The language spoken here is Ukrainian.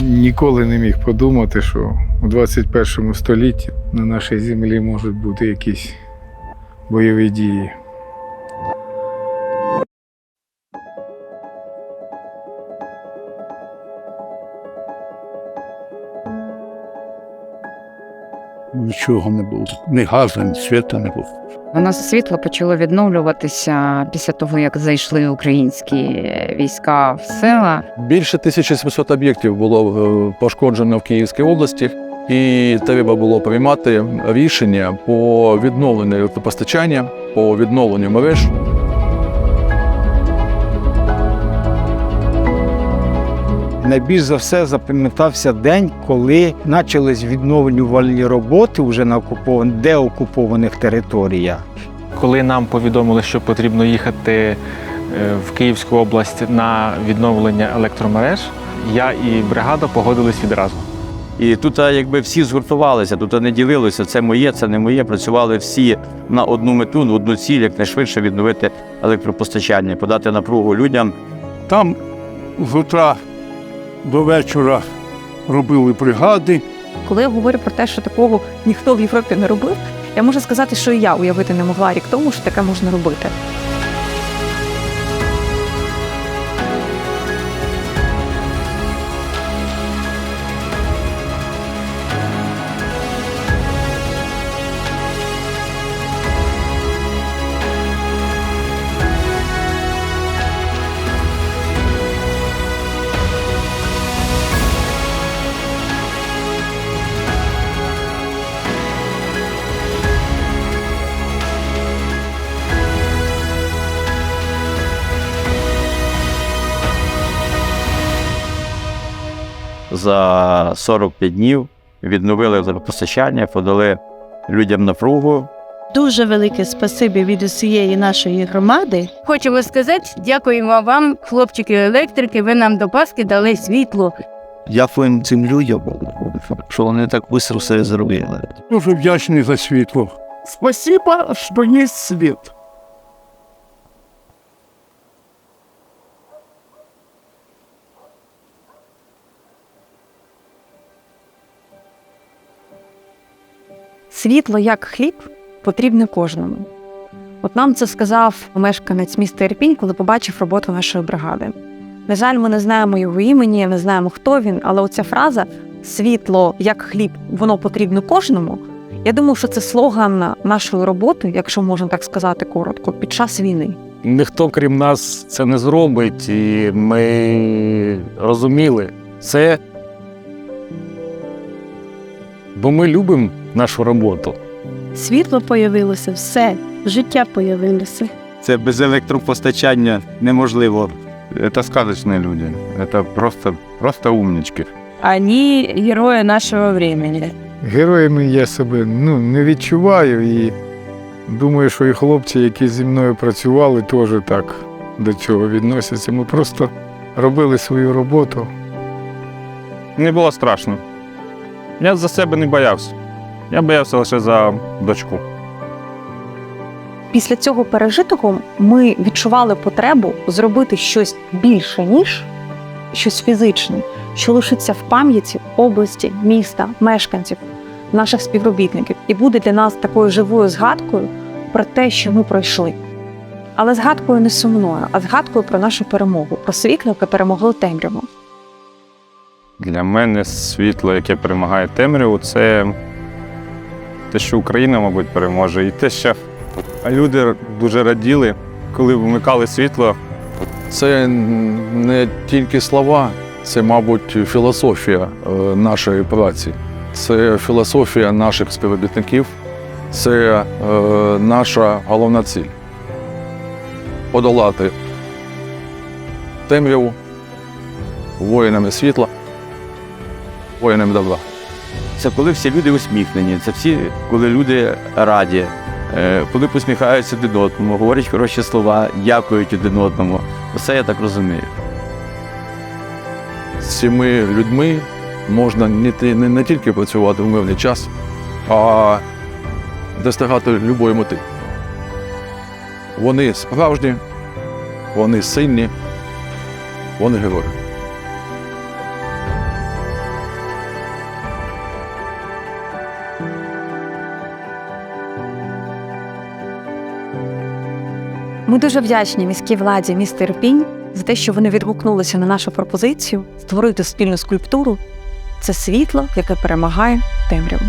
Ніколи не міг подумати, що у 21 столітті на нашій землі можуть бути якісь бойові дії. Нічого не було. Ні газу, ні світа не було. У нас світло почало відновлюватися після того, як зайшли українські війська в села. Більше 1700 об'єктів було е, пошкоджено в Київській області, і треба було приймати рішення по відновленню електропостачання, по відновленню мереж. Найбільш за все запам'ятався день, коли почались відновлювальні роботи вже на окупованих, деокупованих територіях. Коли нам повідомили, що потрібно їхати е, в Київську область на відновлення електромереж, я і бригада погодились відразу. І тут якби всі згуртувалися, тут не ділилося, це моє, це не моє. Працювали всі на одну мету, на одну ціль, якнайшвидше відновити електропостачання, подати напругу людям. Там з утра до вечора робили бригади. Коли я говорю про те, що такого ніхто в Європі не робив, я можу сказати, що і я уявити не могла рік тому, що таке можна робити. За 45 днів відновили електропостачання, подали людям напругу. Дуже велике спасибі від усієї нашої громади. Хочемо сказати, дякуємо вам, хлопчики електрики. Ви нам до Пасхи дали світло. Дякуємо цим людям, що вони так швидко все зробили. Дуже вдячний за світло. Спасибо, що є світ. Світло як хліб потрібне кожному. От нам це сказав мешканець міста Ірпінь, коли побачив роботу нашої бригади. На жаль, ми не знаємо його імені, не знаємо, хто він, але оця фраза світло як хліб, воно потрібно кожному. Я думаю, що це слоган нашої роботи, якщо можна так сказати коротко, під час війни. Ніхто крім нас це не зробить, і ми розуміли це. Бо ми любимо нашу роботу. Світло появилося, все, життя появилося. Це без електропостачання неможливо. Це сказочні люди. Це просто, просто умнички. Вони герої нашого времени. Героями я себе ну, не відчуваю і думаю, що і хлопці, які зі мною працювали, теж так до цього відносяться. Ми просто робили свою роботу. Не було страшно. Я за себе не боявся. Я боявся лише за дочку. Після цього пережитого ми відчували потребу зробити щось більше, ніж щось фізичне, що лишиться в пам'яті області, міста, мешканців, наших співробітників, і буде для нас такою живою згадкою про те, що ми пройшли. Але згадкою не сумною, а згадкою про нашу перемогу, про світло, яке перемогло темряву. Для мене світло, яке перемагає темряву, це те, що Україна, мабуть, переможе, і те, що люди дуже раділи, коли вмикали світло. Це не тільки слова, це, мабуть, філософія е, нашої праці. Це філософія наших співробітників, це е, наша головна ціль подолати темряву воїнами світла, воїнами добра. Це коли всі люди усміхнені, це всі, коли люди раді, е, коли посміхаються один одному, говорять хороші слова, дякують один одному. Оце я так розумію. З цими людьми можна не, не, не тільки працювати в мирний час, а досягати будь-якої мети. Вони справжні, вони сильні, вони герої. Ми дуже вдячні міській владі міста Ірпінь за те, що вони відгукнулися на нашу пропозицію створити спільну скульптуру. Це світло, яке перемагає темряву.